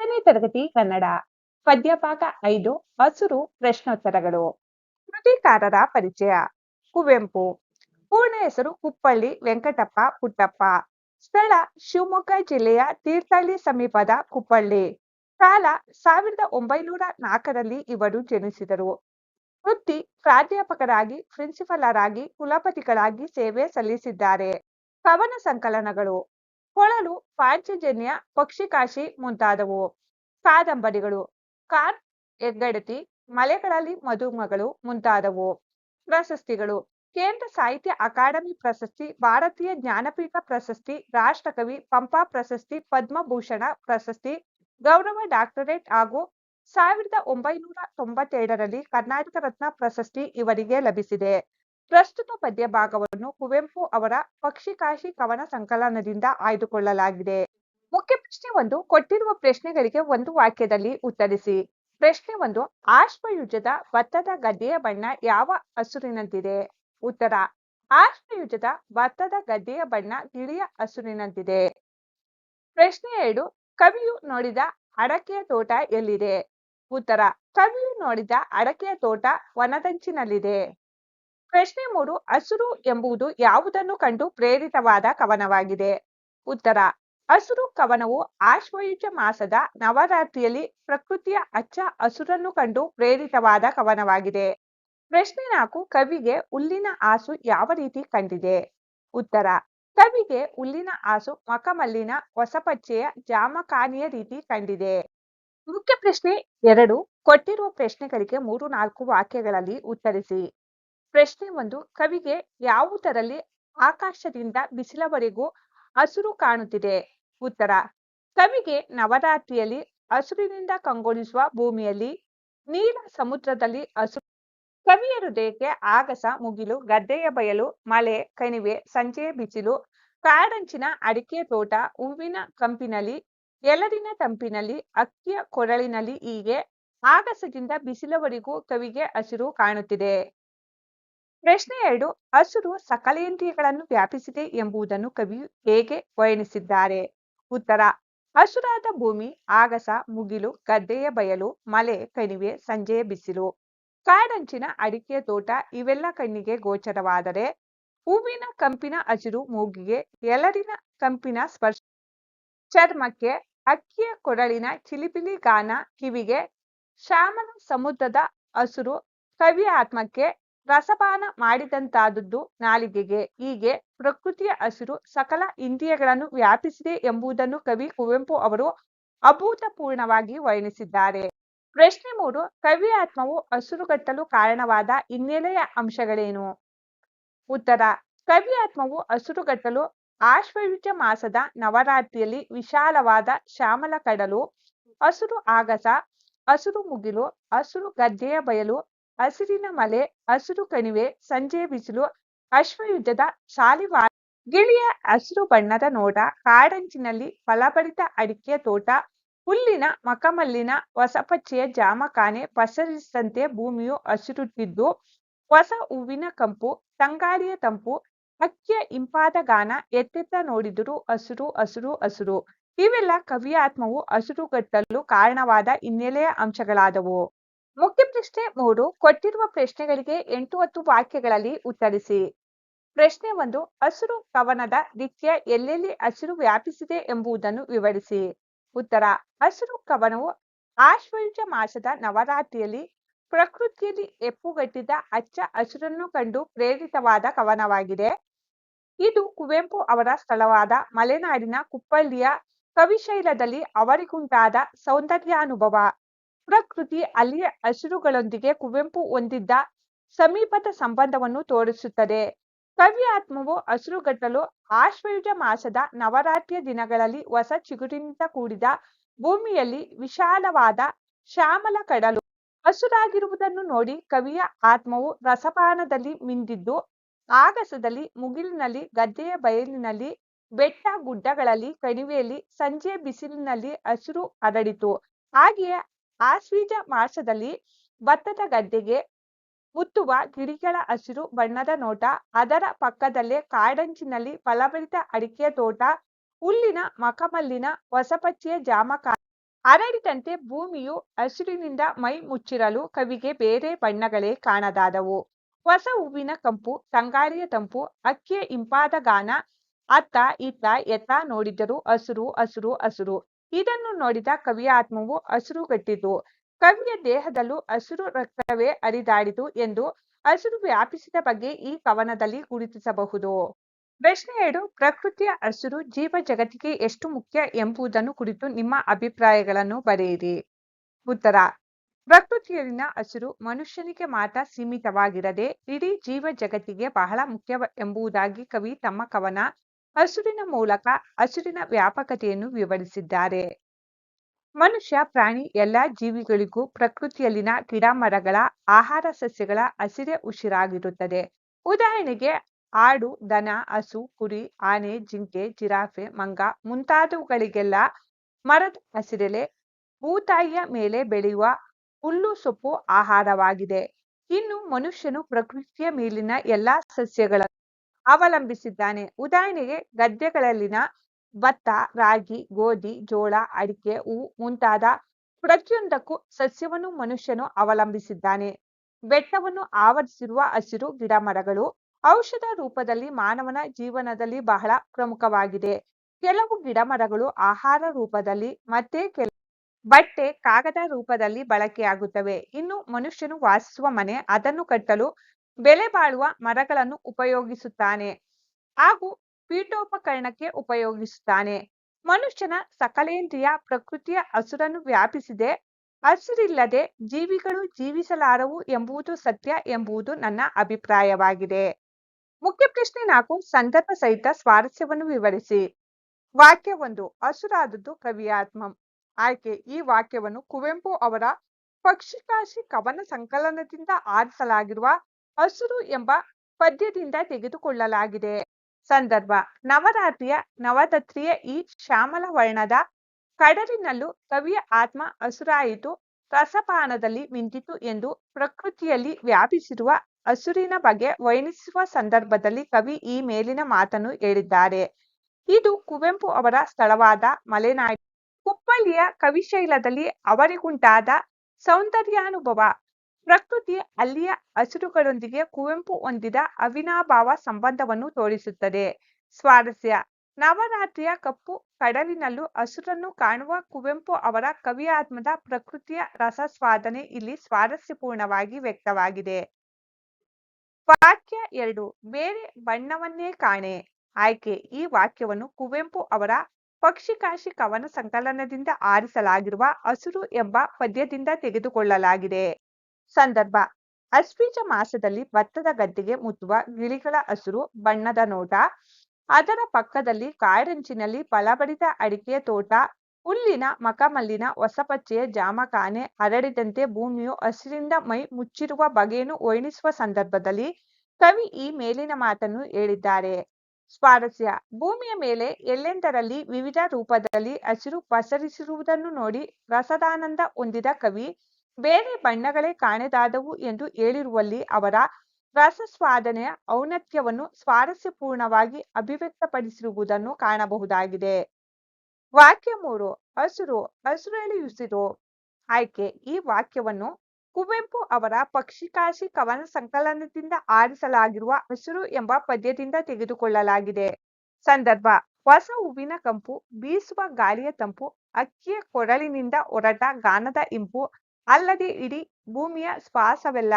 ಹತ್ತನೇ ತರಗತಿ ಕನ್ನಡ, ಪದ್ಯಭಾಗ ಐದು, ಹಸುರು ಪ್ರಶ್ನೋತ್ತರಗಳು. ಕೃತಿಕಾರರ ಪರಿಚಯ. ಕುವೆಂಪು. ಪೂರ್ಣ ಹೆಸರು ಕುಪ್ಪಳ್ಳಿ, ವೆಂಕಟಪ್ಪ, ಪುಟ್ಟಪ್ಪ. ಸ್ಥಳ ಶಿವಮೊಗ್ಗ ಜಿಲ್ಲೆಯ ತೀರ್ಥಹಳ್ಳಿ ಸಮೀಪದ ಕುಪ್ಪಳ್ಳಿ. ಕಾಲ ಸಾವಿರದ ಒಂಬೈನೂರ ನಾಲ್ಕರಲ್ಲಿ ಇವರು ಜನಿಸಿದರು. ವೃತ್ತಿ ಪ್ರಾಧ್ಯಾಪಕರಾಗಿ ಪ್ರಿನ್ಸಿಪಾಲರಾಗಿ ಕುಲಪತಿಗಳಾಗಿ ಸೇವೆ ಸಲ್ಲಿಸಿದ್ದಾರೆ. ಕವನ ಸಂಕಲನಗಳು. ಕೊಳಲು ಪಾಂಚಜನ್ಯ ಪಕ್ಷಿಕಾಶಿ ಮುಂತಾದವು. ಕಾದಂಬರಿಗಳು, ಕಾರ್ ಹೆಗ್ಗಡತಿ, ಮಲೆಗಳಲ್ಲಿ ಮಧುಮಗಳು ಮುಂತಾದವು. ಪ್ರಶಸ್ತಿಗಳು, ಕೇಂದ್ರ ಸಾಹಿತ್ಯ ಅಕಾಡೆಮಿ ಪ್ರಶಸ್ತಿ, ಭಾರತೀಯ ಜ್ಞಾನಪೀಠ ಪ್ರಶಸ್ತಿ, ರಾಷ್ಟ್ರಕವಿ ಪಂಪ ಪ್ರಶಸ್ತಿ, ಪದ್ಮಭೂಷಣ ಪ್ರಶಸ್ತಿ, ಗೌರವ ಡಾಕ್ಟರೇಟ್ ಹಾಗೂ ಸಾವಿರದ ಒಂಬೈನೂರ ತೊಂಬತ್ತೆರಡರಲ್ಲಿ ಕರ್ನಾಟಕ ರತ್ನ ಪ್ರಶಸ್ತಿ ಇವರಿಗೆ ಲಭಿಸಿದೆ. ಪ್ರಸ್ತುತ ಪದ್ಯ ಭಾಗವನ್ನು ಕುವೆಂಪು ಅವರ ಪಕ್ಷಿಕಾಶಿ ಕವನ ಸಂಕಲನದಿಂದ ಆಯ್ದುಕೊಳ್ಳಲಾಗಿದೆ. ಮುಖ್ಯ ಪ್ರಶ್ನೆ ಒಂದು, ಕೊಟ್ಟಿರುವ ಪ್ರಶ್ನೆಗಳಿಗೆ ಒಂದು ವಾಕ್ಯದಲ್ಲಿ ಉತ್ತರಿಸಿ. ಪ್ರಶ್ನೆ ಒಂದು, ಆಶ್ವಯುಜದ ಭತ್ತದ ಗದ್ದೆಯ ಬಣ್ಣ ಯಾವ ಹಸುರಿನಂತಿದೆ? ಉತ್ತರ, ಆಶ್ವಯುಜದ ಭತ್ತದ ಗದ್ದೆಯ ಬಣ್ಣ ತಿಳಿಯ ಹಸುರಿನಂತಿದೆ. ಪ್ರಶ್ನೆ ಎರಡು, ಕವಿಯು ನೋಡಿದ ಅಡಕೆಯ ತೋಟ ಎಲ್ಲಿದೆ? ಉತ್ತರ, ಕವಿಯು ನೋಡಿದ ಅಡಕೆಯ ತೋಟ ವನದಂಚಿನಲ್ಲಿದೆ. ಪ್ರಶ್ನೆ ಮೂರು, ಹಸುರು ಎಂಬುದು ಯಾವುದನ್ನು ಕಂಡು ಪ್ರೇರಿತವಾದ ಕವನವಾಗಿದೆ? ಉತ್ತರ, ಹಸುರು ಕವನವು ಆಶ್ವಯುಜ ಮಾಸದ ನವರಾತ್ರಿಯಲ್ಲಿ ಪ್ರಕೃತಿಯ ಅಚ್ಚ ಹಸುರನ್ನು ಕಂಡು ಪ್ರೇರಿತವಾದ ಕವನವಾಗಿದೆ. ಪ್ರಶ್ನೆ ನಾಲ್ಕು, ಕವಿಗೆ ಹುಲ್ಲಿನ ಆಸು ಯಾವ ರೀತಿ ಕಂಡಿದೆ? ಉತ್ತರ, ಕವಿಗೆ ಹುಲ್ಲಿನ ಆಸು ಮಕಮಲ್ಲಿನ ಹೊಸಪಚ್ಚೆಯ ಜಾಮಖಾನಿಯ ರೀತಿ ಕಂಡಿದೆ. ಮುಖ್ಯ ಪ್ರಶ್ನೆ ಎರಡು, ಕೊಟ್ಟಿರುವ ಪ್ರಶ್ನೆಗಳಿಗೆ ಮೂರು, ನಾಲ್ಕು ವಾಕ್ಯಗಳಲ್ಲಿ ಉತ್ತರಿಸಿ. ಪ್ರಶ್ನೆ ಒಂದು, ಕವಿಗೆ ಯಾವುದರಲ್ಲಿ ಆಕಾಶದಿಂದ ಬಿಸಿಲವರೆಗೂ ಹಸುರು ಕಾಣುತ್ತಿದೆ? ಉತ್ತರ, ಕವಿಗೆ ನವರಾತ್ರಿಯಲ್ಲಿ ಹಸುರಿನಿಂದ ಕಂಗೊಳಿಸುವ ಭೂಮಿಯಲ್ಲಿ ನೀಲ ಸಮುದ್ರದಲ್ಲಿ ಹಸುರು ಕವಿಯ ಹೃದಯಕ್ಕೆ ಆಗಸ ಮುಗಿಲು, ಗದ್ದೆಯ ಬಯಲು, ಮಳೆ, ಕಣಿವೆ, ಸಂಜೆಯ ಬಿಸಿಲು, ಕಾಡಂಚಿನ ಅಡಿಕೆ ತೋಟ, ಹೂವಿನ ಕಂಪಿನಲ್ಲಿ ಎಲರಿನ ತಂಪಿನಲ್ಲಿ, ಅಕ್ಕಿಯ ಕೊರಳಿನಲ್ಲಿ ಹೀಗೆ ಆಗಸದಿಂದ ಬಿಸಿಲವರೆಗೂ ಕವಿಗೆ ಹಸಿರು ಕಾಣುತ್ತಿದೆ. ಪ್ರಶ್ನೆ ಎರಡು, ಹಸುರು ಸಕಲೇಂದ್ರಿಯಗಳನ್ನು ವ್ಯಾಪಿಸಿದೆ ಎಂಬುದನ್ನು ಕವಿ ಹೇಗೆ ವರ್ಣಿಸಿದ್ದಾರೆ? ಉತ್ತರ, ಹಸುರಾದ ಭೂಮಿ, ಆಗಸ, ಮುಗಿಲು, ಗದ್ದೆಯ ಬಯಲು, ಮಲೆ, ಕಣಿವೆ, ಸಂಜೆಯ ಬಿಸಿಲು. ಕಾಡಂಚಿನ ಅಡಿಕೆಯ ತೋಟ, ಇವೆಲ್ಲ ಕಣ್ಣಿಗೆ ಗೋಚರವಾದರೆ ಹೂವಿನ ಕಂಪಿನ ಹಸಿರು ಮೂಗಿಗೆ ಎಲರಿನ ಕಂಪಿನ ಸ್ಪರ್ಶ ಚರ್ಮಕ್ಕೆ, ಅಕ್ಕಿಯ ಕೊರಳಿನ ಚಿಲಿಪಿಲಿ ಗಾನ ಕಿವಿಗೆ ಶ್ಯಾಮನ ಸಮುದ್ರದ ಹಸುರು ಕವಿಯ ಆತ್ಮಕ್ಕೆ ರಸಪಾನ ಮಾಡಿದಂತಾದದ್ದು ನಾಲಿಗೆಗೆ. ಹೀಗೆ ಪ್ರಕೃತಿಯ ಹಸಿರು ಸಕಲ ಇಂದ್ರಿಯಗಳನ್ನು ವ್ಯಾಪಿಸಿದೆ ಎಂಬುದನ್ನು ಕವಿ ಕುವೆಂಪು ಅವರು ಅಭೂತಪೂರ್ಣವಾಗಿ ವರ್ಣಿಸಿದ್ದಾರೆ. ಪ್ರಶ್ನೆ ಮೂರು, ಕವಿ ಆತ್ಮವು ಹಸುರುಗಟ್ಟಲು ಕಾರಣವಾದ ಹಿನ್ನೆಲೆಯ ಅಂಶಗಳೇನು? ಉತ್ತರ, ಕವಿ ಆತ್ಮವು ಹಸುರುಗಟ್ಟಲು ಆಶ್ವಯುಜ ಮಾಸದ ನವರಾತ್ರಿಯಲ್ಲಿ ವಿಶಾಲವಾದ ಶ್ಯಾಮಲ ಕಡಲು, ಹಸಿರು ಆಗಸ, ಹಸಿರು ಮುಗಿಲು, ಹಸಿರು ಗದ್ದೆಯ ಬಯಲು ಹಸಿರಿನ ಮಲೆ, ಹಸಿರು ಕಣಿವೆ, ಸಂಜೆ ಬಿಸಿಲು ಅಶ್ವಯುಧದ ಶಾಲಿವಾ ಗಿಳಿಯ ಹಸಿರು ಬಣ್ಣದ ನೋಟ, ಕಾಡಂಚಿನಲ್ಲಿ ಫಲಭರಿತ ಅಡಿಕೆಯ ತೋಟ, ಹುಲ್ಲಿನ ಮಕಮಲ್ಲಿನ ಹೊಸಪಚ್ಚೆಯ ಜಾಮಖಾನೆ ಪಸರಿಸಿದಂತೆ ಭೂಮಿಯು ಹಸಿರುಟ್ಟಿದ್ದು ಹೊಸ ಹೂವಿನ ಕಂಪು, ತಂಗಾಳಿಯ ತಂಪು ಅಕ್ಕಿಯ ಇಂಪಾದ ಗಾನ ಎತ್ತೆತ್ತ ನೋಡಿದರೂ ಹಸಿರು ಹಸಿರು ಹಸಿರು. ಇವೆಲ್ಲ ಕವಿಯ ಆತ್ಮವು ಹಸಿರುಗಟ್ಟಲು ಕಾರಣವಾದ ಹಿನ್ನೆಲೆಯ ಅಂಶಗಳಾದವು. ಮುಖ್ಯ ಪ್ರಶ್ನೆ ಮೂರು, ಕೊಟ್ಟಿರುವ ಪ್ರಶ್ನೆಗಳಿಗೆ ಎಂಟು ಹತ್ತು ವಾಕ್ಯಗಳಲ್ಲಿ ಉತ್ತರಿಸಿ. ಪ್ರಶ್ನೆ ಒಂದು, ಹಸಿರು ಕವನದ ನಿತ್ಯ ಎಲ್ಲೆಲ್ಲಿ ಹಸಿರು ವ್ಯಾಪಿಸಿದೆ ಎಂಬುದನ್ನು ವಿವರಿಸಿ. ಉತ್ತರ, ಹಸಿರು ಕವನವು ಆಶ್ವಯುಜ ಮಾಸದ ನವರಾತ್ರಿಯಲ್ಲಿ ಪ್ರಕೃತಿಯಲ್ಲಿ ಎಪ್ಪುಗಟ್ಟಿದ ಅಚ್ಚ ಹಸಿರನ್ನು ಕಂಡು ಪ್ರೇರಿತವಾದ ಕವನವಾಗಿದೆ. ಇದು ಕುವೆಂಪು ಅವರ ಸ್ಥಳವಾದ ಮಲೆನಾಡಿನ ಕುಪ್ಪಳ್ಳಿಯ ಕವಿಶೈಲದಲ್ಲಿ ಅವರಿಗುಂಟಾದ ಸೌಂದರ್ಯಾನುಭವ. ಪ್ರಕೃತಿ ಅಲ್ಲಿಯ ಹಸಿರುಗಳೊಂದಿಗೆ ಕುವೆಂಪು ಹೊಂದಿದ್ದ ಸಮೀಪದ ಸಂಬಂಧವನ್ನು ತೋರಿಸುತ್ತದೆ. ಕವಿ ಆತ್ಮವು ಹಸಿರುಗಟ್ಟಲು ಆಶ್ವಯುಜ ಮಾಸದ ನವರಾತ್ರಿಯ ದಿನಗಳಲ್ಲಿ ಹೊಸ ಚಿಗುರಿನಿಂದ ಕೂಡಿದ ಭೂಮಿಯಲ್ಲಿ ವಿಶಾಲವಾದ ಶ್ಯಾಮಲ ಕಡಲು. ಹಸುರಾಗಿರುವುದನ್ನು ನೋಡಿ ಕವಿಯ ಆತ್ಮವು ರಸಪಾನದಲ್ಲಿ ಮಿಂದಿದ್ದು, ಆಗಸದಲ್ಲಿ ಮುಗಿಲಿನಲ್ಲಿ, ಗದ್ದೆಯ ಬಯಲಿನಲ್ಲಿ, ಬೆಟ್ಟ ಗುಡ್ಡಗಳಲ್ಲಿ, ಕಣಿವೆಯಲ್ಲಿ, ಸಂಜೆಯ ಬಿಸಿಲಿನಲ್ಲಿ ಹಸಿರು ಹರಡಿತು. ಹಾಗೆಯೇ ಆಶ್ವೀಜ ಮಾಸದಲ್ಲಿ ಭತ್ತದ ಗದ್ದೆಗೆ ಮುತ್ತುವ ಗಿಡಿಗಳ ಹಸಿರು ಬಣ್ಣದ ನೋಟ, ಅದರ ಪಕ್ಕದಲ್ಲೇ ಕಾಡಂಚಿನಲ್ಲಿ ಫಲಭರಿತ ಅಡಿಕೆಯ ತೋಟ, ಹುಲ್ಲಿನ ಮಕಮಲ್ಲಿನ ಹೊಸಪಚ್ಚಿಯ ಜಾಮಕಾಯಿ ಹರಡಿದಂತೆ ಭೂಮಿಯು ಹಸಿರಿನಿಂದ ಮೈ ಮುಚ್ಚಿರಲು ಕವಿಗೆ ಬೇರೆ ಬಣ್ಣಗಳೇ ಕಾಣದಾದವು. ಹೊಸ ಹೂವಿನ ಕಂಪು ಸಂಗಾರಿಯ ತಂಪು, ಅಕ್ಕಿಯ ಇಂಪಾದ ಗಾನ, ಅತ್ತ ಇತ್ತ ಎತ್ತ ನೋಡಿದರೂ ಹಸಿರು ಹಸಿರು, ಹಸುರು. ಇದನ್ನು ನೋಡಿದ ಕವಿಯ ಆತ್ಮವು ಹಸಿರುಗಟ್ಟಿತು. ಕವಿಯ ದೇಹದಲ್ಲೂ ಹಸಿರು ರಕ್ತವೇ ಹರಿದಾಡಿತು ಎಂದು ಹಸಿರು ವ್ಯಾಪಿಸಿದ ಬಗ್ಗೆ ಈ ಕವನದಲ್ಲಿ ಗುರುತಿಸಬಹುದು. ಪ್ರಶ್ನೆ ಎರಡು, ಪ್ರಕೃತಿಯ ಹಸಿರು ಜೀವ ಜಗತ್ತಿಗೆ ಎಷ್ಟು ಮುಖ್ಯ ಎಂಬುದನ್ನು ಕುರಿತು ನಿಮ್ಮ ಅಭಿಪ್ರಾಯಗಳನ್ನು ಬರೆಯಿರಿ. ಉತ್ತರ, ಪ್ರಕೃತಿಯಲ್ಲಿನ ಹಸಿರು ಮನುಷ್ಯನಿಗೆ ಮಾತ್ರ ಸೀಮಿತವಾಗಿರದೆ ಇಡೀ ಜೀವ ಜಗತ್ತಿಗೆ ಬಹಳ ಮುಖ್ಯ ಎಂಬುದಾಗಿ ಕವಿ ತಮ್ಮ ಕವನ ಹಸುರಿನ ಮೂಲಕ ಹಸುರಿನ ವ್ಯಾಪಕತೆಯನ್ನು ವಿವರಿಸಿದ್ದಾರೆ. ಮನುಷ್ಯ, ಪ್ರಾಣಿ ಎಲ್ಲ ಜೀವಿಗಳಿಗೂ ಪ್ರಕೃತಿಯಲ್ಲಿನ ಗಿಡ ಮರಗಳ ಆಹಾರ ಸಸ್ಯಗಳ ಹಸಿರೆ ಉಸಿರಾಗಿರುತ್ತದೆ. ಉದಾಹರಣೆಗೆ ಆಡು, ದನ, ಹಸು, ಕುರಿ, ಆನೆ, ಜಿಂಕೆ, ಜಿರಾಫೆ, ಮಂಗ ಮುಂತಾದವುಗಳಿಗೆಲ್ಲ ಮರದ ಹಸಿರೆಲೆ ಭೂತಾಯಿಯ ಮೇಲೆ ಬೆಳೆಯುವ ಹುಲ್ಲು ಸೊಪ್ಪು ಆಹಾರವಾಗಿದೆ. ಇನ್ನು ಮನುಷ್ಯನು ಪ್ರಕೃತಿಯ ಮೇಲಿನ ಎಲ್ಲಾ ಸಸ್ಯಗಳನ್ನು ಅವಲಂಬಿಸಿದ್ದಾನೆ. ಉದಾಹರಣೆಗೆ ಗದ್ದೆಗಳಲ್ಲಿನ ಭತ್ತ, ರಾಗಿ, ಗೋಧಿ, ಜೋಳ, ಅಡಿಕೆ, ಹೂ ಮುಂತಾದ ಪ್ರತಿಯೊಂದಕ್ಕೂ ಸಸ್ಯವನ್ನು ಮನುಷ್ಯನು ಅವಲಂಬಿಸಿದ್ದಾನೆ. ಬೆಟ್ಟವನ್ನು ಆವರಿಸಿರುವ ಹಸಿರು ಗಿಡ ಮರಗಳು ಔಷಧ ರೂಪದಲ್ಲಿ ಮಾನವನ ಜೀವನದಲ್ಲಿ ಬಹಳ ಪ್ರಮುಖವಾಗಿದೆ. ಕೆಲವು ಗಿಡ ಮರಗಳು ಆಹಾರ ರೂಪದಲ್ಲಿ ಮತ್ತೆ ಕೆಲ ಬಟ್ಟೆ, ಕಾಗದ ರೂಪದಲ್ಲಿ ಬಳಕೆಯಾಗುತ್ತವೆ. ಇನ್ನು ಮನುಷ್ಯನು ವಾಸಿಸುವ ಮನೆ ಅದನ್ನು ಕಟ್ಟಲು ಬೆಲೆ ಬಾಳುವ ಮರಗಳನ್ನು ಉಪಯೋಗಿಸುತ್ತಾನೆ ಹಾಗೂ ಪೀಠೋಪಕರಣಕ್ಕೆ ಉಪಯೋಗಿಸುತ್ತಾನೆ. ಮನುಷ್ಯನ ಸಕಲೇಂದ್ರಿಯ ಪ್ರಕೃತಿಯ ಹಸುರನ್ನು ವ್ಯಾಪಿಸಿದೆ. ಹಸಿರಿಲ್ಲದೆ ಜೀವಿಗಳು ಜೀವಿಸಲಾರವು ಎಂಬುದು ಸತ್ಯ ಎಂಬುದು ನನ್ನ ಅಭಿಪ್ರಾಯವಾಗಿದೆ. ಮುಖ್ಯ ಪ್ರಶ್ನೆ ನಾಲ್ಕು, ಸಂದರ್ಭ ಸಹಿತ ಸ್ವಾರಸ್ಯವನ್ನು ವಿವರಿಸಿ. ವಾಕ್ಯ ಒಂದು, ಹಸುರಾದದ್ದು ಕವಿಯಾತ್ಮಂ. ಆಯ್ಕೆ, ಈ ವಾಕ್ಯವನ್ನು ಕುವೆಂಪು ಅವರ ಪಕ್ಷಿಕಾಶಿ ಕವನ ಸಂಕಲನದಿಂದ ಆರಿಸಲಾಗಿರುವ ಹಸುರು ಎಂಬ ಪದ್ಯದಿಂದ ತೆಗೆದುಕೊಳ್ಳಲಾಗಿದೆ. ಸಂದರ್ಭ, ನವರಾತ್ರಿಯ ನವದತ್ರಿಯ ಈ ಶ್ಯಾಮಲ ವರ್ಣದ ಕಡಲಿನಲ್ಲೂ ಕವಿಯ ಆತ್ಮ ಹಸುರಾಯಿತು, ರಸಪಾನದಲ್ಲಿ ಮಿಂಚಿತು ಎಂದು ಪ್ರಕೃತಿಯಲ್ಲಿ ವ್ಯಾಪಿಸಿರುವ ಹಸುರಿನ ಬಗ್ಗೆ ವರ್ಣಿಸುವ ಸಂದರ್ಭದಲ್ಲಿ ಕವಿ ಈ ಮೇಲಿನ ಮಾತನ್ನು ಹೇಳಿದ್ದಾರೆ. ಇದು ಕುವೆಂಪು ಅವರ ಸ್ಥಳವಾದ ಮಲೆನಾಡು. ಕುಪ್ಪಳ್ಳಿಯ ಕವಿಶೈಲದಲ್ಲಿ ಅವರಿಗುಂಟಾದ ಸೌಂದರ್ಯಾನುಭವ ಪ್ರಕೃತಿ ಅಲ್ಲಿಯ ಹಸಿರುಗಳೊಂದಿಗೆ ಕುವೆಂಪು ಹೊಂದಿದ ಅವಿನಾಭಾವ ಸಂಬಂಧವನ್ನು ತೋರಿಸುತ್ತದೆ. ಸ್ವಾರಸ್ಯ. ನವರಾತ್ರಿಯ ಕಪ್ಪು ಕಡಲಿನಲ್ಲೂ ಹಸುರನ್ನು ಕಾಣುವ ಕುವೆಂಪು ಅವರ ಕವಿಯಾತ್ಮದ ಪ್ರಕೃತಿಯ ರಸಸ್ವಾದನೆ ಇಲ್ಲಿ ಸ್ವಾರಸ್ಯಪೂರ್ಣವಾಗಿ ವ್ಯಕ್ತವಾಗಿದೆ. ವಾಕ್ಯ ಎರಡು. ಬೇರೆ ಬಣ್ಣವನ್ನೇ ಕಾಣೆ ಆಯ್ಕೆ. ಈ ವಾಕ್ಯವನ್ನು ಕುವೆಂಪು ಅವರ ಪಕ್ಷಿಕಾಶಿ ಕವನ ಸಂಕಲನದಿಂದ ಆರಿಸಲಾಗಿರುವ ಹಸುರು ಎಂಬ ಪದ್ಯದಿಂದ ತೆಗೆದುಕೊಳ್ಳಲಾಗಿದೆ. ಸಂದರ್ಭ. ಅಶ್ವೀಜ ಮಾಸದಲ್ಲಿ ಭತ್ತದ ಗದ್ದೆಗೆ ಮುತ್ತುವ ಗಿಳಿಗಳ ಹಸಿರು ಬಣ್ಣದ ನೋಟ. ಅದರ ಪಕ್ಕದಲ್ಲಿ ಕಾಯರಂಚಿನಲ್ಲಿ ಫಲಭರಿತ ಅಡಿಕೆಯ ತೋಟ. ಹುಲ್ಲಿನ ಮಕಮಲ್ಲಿನ ಹೊಸಪಚ್ಚೆಯ ಜಾಮಖಾನೆ ಹರಡಿದಂತೆ ಭೂಮಿಯು ಹಸಿರಿಂದ ಮೈ ಮುಚ್ಚಿರುವ ಬಗೆಯನ್ನು ವರ್ಣಿಸುವ ಸಂದರ್ಭದಲ್ಲಿ ಕವಿ ಈ ಮೇಲಿನ ಮಾತನ್ನು ಹೇಳಿದ್ದಾರೆ. ಸ್ವಾರಸ್ಯ. ಭೂಮಿಯ ಮೇಲೆ ಎಲ್ಲೆಂದರಲ್ಲಿ ವಿವಿಧ ರೂಪದಲ್ಲಿ ಹಸಿರು ಪಸರಿಸಿರುವುದನ್ನು ನೋಡಿ ರಸದಾನಂದ ಹೊಂದಿದ ಕವಿ ಬೇರೆ ಬಣ್ಣಗಳೇ ಕಾಣೆದಾದವು ಎಂದು ಹೇಳಿರುವಲ್ಲಿ ಅವರ ರಸಸ್ವಾದನೆಯ ಔನ್ನತ್ಯವನ್ನು ಸ್ವಾರಸ್ಯಪೂರ್ಣವಾಗಿ ಅಭಿವ್ಯಕ್ತಪಡಿಸಿರುವುದನ್ನು ಕಾಣಬಹುದಾಗಿದೆ. ವಾಕ್ಯ ಮೂರು, ಹಸಿರು, ಹಸಿರೆಳೆಯುಸಿರು. ಆಯ್ಕೆ, ಈ ವಾಕ್ಯವನ್ನು ಕುವೆಂಪು ಅವರ ಪಕ್ಷಿಕಾಶಿ ಕವನ ಸಂಕಲನದಿಂದ ಆರಿಸಲಾಗಿರುವ ಹಸಿರು ಎಂಬ ಪದ್ಯದಿಂದ ತೆಗೆದುಕೊಳ್ಳಲಾಗಿದೆ. ಸಂದರ್ಭ, ಹೊಸ ಹೂವಿನ ಕಂಪು ಬೀಸುವ ಗಾಳಿಯ ತಂಪು, ಅಕ್ಕಿಯ ಕೊರಳಿನಿಂದ ಹೊರಟ ಗಾನದ ಇಂಪು ಅಲ್ಲದೆ ಇಡೀ ಭೂಮಿಯ ಶ್ವಾಸವೆಲ್ಲ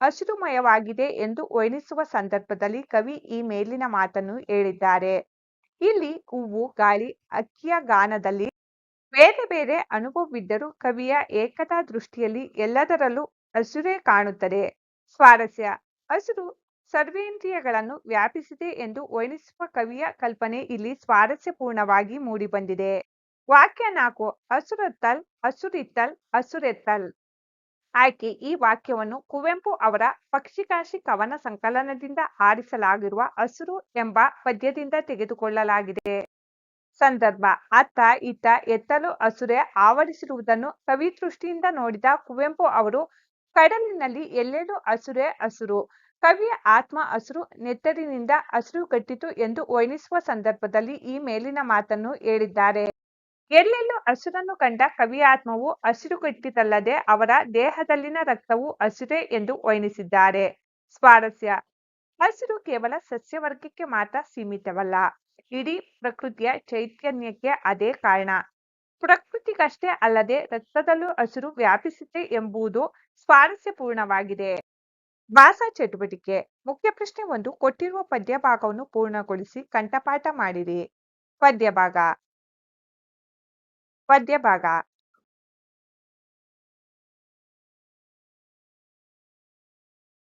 ಹಸಿರುಮಯವಾಗಿದೆ ಎಂದು ವರ್ಣಿಸುವ ಸಂದರ್ಭದಲ್ಲಿ ಕವಿ ಈ ಮೇಲಿನ ಮಾತನ್ನು ಹೇಳಿದ್ದಾರೆ. ಇಲ್ಲಿ ಹೂವು, ಗಾಳಿ, ಅಕ್ಕಿಯ ಗಾನದಲ್ಲಿ ಬೇರೆ ಬೇರೆ ಅನುಭವವಿದ್ದರೂ ಕವಿಯ ಏಕತಾ ದೃಷ್ಟಿಯಲ್ಲಿ ಎಲ್ಲದರಲ್ಲೂ ಹಸಿರೇ ಕಾಣುತ್ತದೆ. ಸ್ವಾರಸ್ಯ ಹಸಿರು ಸರ್ವೇಂದ್ರಿಯಗಳನ್ನು ವ್ಯಾಪಿಸಿದೆ ಎಂದು ವರ್ಣಿಸುವ ಕವಿಯ ಕಲ್ಪನೆ ಇಲ್ಲಿ ಸ್ವಾರಸ್ಯಪೂರ್ಣವಾಗಿ ಮೂಡಿಬಂದಿದೆ. ವಾಕ್ಯ ನಾಲ್ಕು ಹಸುರತ್ತಲ್ ಹಸುರಿತ್ತಲ್ ಹಸುರೆತ್ತಲ್ ಆಯ್ಕೆ ಈ ವಾಕ್ಯವನ್ನು ಕುವೆಂಪು ಅವರ ಪಕ್ಷಿಕಾಶಿ ಕವನ ಸಂಕಲನದಿಂದ ಆರಿಸಲಾಗಿರುವ ಹಸುರು ಎಂಬ ಪದ್ಯದಿಂದ ತೆಗೆದುಕೊಳ್ಳಲಾಗಿದೆ. ಸಂದರ್ಭ, ಅತ್ತ ಇತ್ತ ಎತ್ತಲು ಹಸುರೆ ಆವರಿಸಿರುವುದನ್ನು ಕವಿದೃಷ್ಟಿಯಿಂದ ನೋಡಿದ ಕುವೆಂಪು ಅವರು, ಕಡಲಿನಲ್ಲಿ ಎಲ್ಲೆಲ್ಲೂ ಹಸುರೆ ಹಸುರು ಕವಿಯ ಆತ್ಮ ಹಸುರು ನೆತ್ತರಿನಿಂದ ಹಸಿರು ಕಟ್ಟಿತು ಎಂದು ವರ್ಣಿಸುವ ಸಂದರ್ಭದಲ್ಲಿ ಈ ಮೇಲಿನ ಮಾತನ್ನು ಹೇಳಿದ್ದಾರೆ. ಎಲ್ಲೆಲ್ಲೂ ಹಸಿರನ್ನು ಕಂಡ ಕವಿಯ ಆತ್ಮವು ಹಸಿರುಗಟ್ಟಿತಲ್ಲದೆ ಅವರ ದೇಹದಲ್ಲಿನ ರಕ್ತವು ಹಸಿರೇ ಎಂದು ವರ್ಣಿಸಿದ್ದಾರೆ. ಸ್ವಾರಸ್ಯ. ಹಸಿರು ಕೇವಲ ಸಸ್ಯವರ್ಗಕ್ಕೆ ಮಾತ್ರ ಸೀಮಿತವಲ್ಲ. ಇಡೀ ಪ್ರಕೃತಿಯ ಚೈತನ್ಯಕ್ಕೆ ಅದೇ ಕಾರಣ. ಪ್ರಕೃತಿಗಷ್ಟೇ ಅಲ್ಲದೆ ರಕ್ತದಲ್ಲೂ ಹಸಿರು ವ್ಯಾಪಿಸಿದೆ ಎಂಬುದು ಸ್ವಾರಸ್ಯಪೂರ್ಣವಾಗಿದೆ. ಭಾಷಾ ಚಟುವಟಿಕೆ. ಮುಖ್ಯ ಪ್ರಶ್ನೆ ಒಂದು, ಕೊಟ್ಟಿರುವ ಪದ್ಯ ಭಾಗವನ್ನು ಪೂರ್ಣಗೊಳಿಸಿ ಕಂಠಪಾಠ ಮಾಡಿರಿ. ಪದ್ಯ 快点吧！嘎。